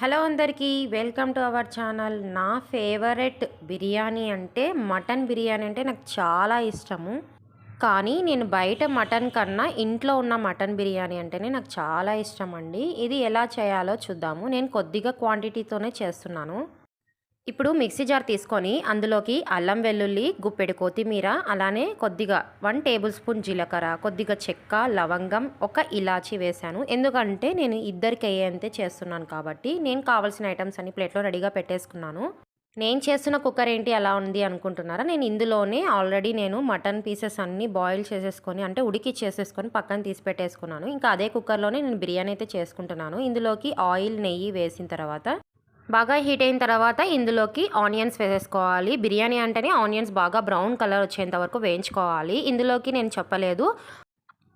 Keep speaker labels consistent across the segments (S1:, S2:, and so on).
S1: Hello అందరికీ welcome to our channel. నా favourite biryani అంటే మటన్ బిర్యానీ అంటే నాకు చాలా ఇష్టము. కానీ నేను బయట మటన్ కన్నా ఇంట్లో ఉన్న మటన్ బిర్యానీ అంటేనే నాకు చాలా ఇష్టం అండి ఇది ఎలా చేయాలో చూద్దాము. నేను కొద్దిగా క్వాంటిటీతోనే చేస్తున్నాను. ఇప్పుడు మిక్సీ జార్ తీసుకొని అందులోకి అల్లం వెల్లుల్లి గుప్పెడు కొత్తిమీర అలానే కొద్దిగా వన్ టేబుల్ స్పూన్ జీలకర్ర కొద్దిగా చెక్క లవంగం ఒక ఇలాచి వేశాను. ఎందుకంటే నేను ఇద్దరికి అయ్యేంతే చేస్తున్నాను కాబట్టి నేను కావాల్సిన ఐటమ్స్ అన్ని ప్లేట్లో రెడీగా పెట్టేసుకున్నాను. నేను చేస్తున్న కుక్కర్ ఏంటి అలా ఉంది అనుకుంటున్నారా? నేను ఇందులోనే ఆల్రెడీ నేను మటన్ పీసెస్ అన్నీ బాయిల్ చేసేసుకొని అంటే ఉడికి చేసేసుకొని పక్కన తీసి పెట్టేసుకున్నాను. ఇంకా అదే కుక్కర్లోనే నేను బిర్యానీ అయితే చేసుకుంటున్నాను. ఇందులోకి ఆయిల్ నెయ్యి వేసిన తర్వాత బాగా హీట్ అయిన తర్వాత ఇందులోకి ఆనియన్స్ వేసేసుకోవాలి. బిర్యానీ అంటేనే ఆనియన్స్ బాగా బ్రౌన్ కలర్ వచ్చేంత వరకు వేయించుకోవాలి. ఇందులోకి నేను చెప్పలేదు.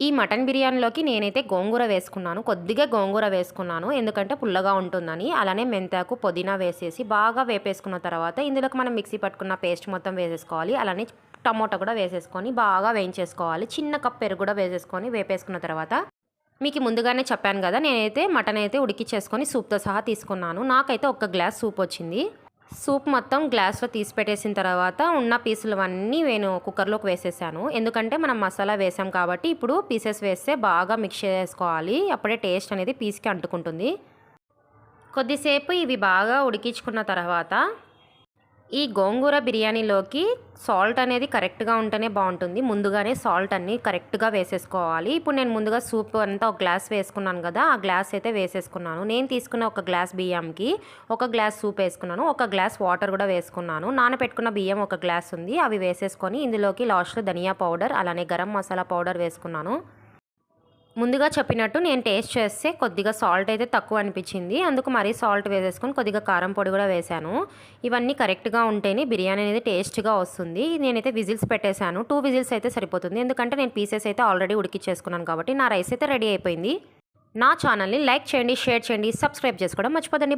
S1: ఈ మటన్ బిర్యానీలోకి నేనైతే గోంగూర వేసుకున్నాను. కొద్దిగా గోంగూర వేసుకున్నాను. ఎందుకంటే పుల్లగా ఉంటుందని. అలానే మెంతాకు పుదీనా వేసేసి బాగా వేపేసుకున్న తర్వాత ఇందులోకి మనం మిక్సీ పట్టుకున్న పేస్ట్ మొత్తం వేసేసుకోవాలి. అలానే టమోటా కూడా వేసేసుకొని బాగా వేయించేసుకోవాలి. చిన్న కప్ పెరుగు కూడా వేసేసుకొని వేపేసుకున్న తర్వాత మీకు ముందుగానే చెప్పాను కదా నేనైతే మటన్ అయితే ఉడికిచ్చేసుకొని సూప్తో సహా తీసుకున్నాను. నాకైతే ఒక గ్లాస్ సూప్ వచ్చింది. సూప్ మొత్తం గ్లాస్లో తీసి పెట్టేసిన తర్వాత ఉన్న పీసులు అన్నీ నేను కుక్కర్లోకి వేసేసాను. ఎందుకంటే మనం మసాలా వేసాం కాబట్టి ఇప్పుడు పీసెస్ వేస్తే బాగా మిక్స్ చేసుకోవాలి. అప్పుడే టేస్ట్ అనేది పీస్కి అంటుకుంటుంది. కొద్దిసేపు ఇవి బాగా ఉడికించుకున్న తర్వాత ఈ గోంగూర బిర్యానీలోకి సాల్ట్ అనేది కరెక్ట్గా ఉంటేనే బాగుంటుంది. ముందుగానే సాల్ట్ అన్నీ కరెక్ట్గా వేసేసుకోవాలి. ఇప్పుడు నేను ముందుగా సూప్ అంతా ఒక గ్లాస్ వేసుకున్నాను కదా ఆ గ్లాస్ అయితే వేసేసుకున్నాను. నేను తీసుకున్న ఒక గ్లాస్ బియ్యంకి ఒక గ్లాస్ సూప్ వేసుకున్నాను. ఒక గ్లాస్ వాటర్ కూడా వేసుకున్నాను. నానబెట్టుకున్న బియ్యం ఒక గ్లాస్ ఉంది. అవి వేసేసుకొని ఇందులోకి లాస్ట్లో ధనియా పౌడర్ అలానే గరం మసాలా పౌడర్ వేసుకున్నాను. ముందుగా చెప్పినట్టు నేను టేస్ట్ చేస్తే కొద్దిగా సాల్ట్ అయితే తక్కువ అనిపించింది. అందుకు మరీ సాల్ట్ వేసేసుకొని కొద్దిగా కారం పొడి కూడా వేశాను. ఇవన్నీ కరెక్ట్గా ఉంటేనే బిర్యానీ అనేది టేస్ట్గా వస్తుంది. నేనైతే విజిల్స్ పెట్టేశాను. టూ విజిల్స్ అయితే సరిపోతుంది. ఎందుకంటే నేను పీసెస్ అయితే ఆల్రెడీ ఉడికిచ్చేసుకున్నాను కాబట్టి నా రైస్ అయితే రెడీ అయిపోయింది. నా ఛానల్ని లైక్ చేయండి షేర్ చేయండి సబ్స్క్రైబ్ చేసుకోవడం మర్చిపోదండి.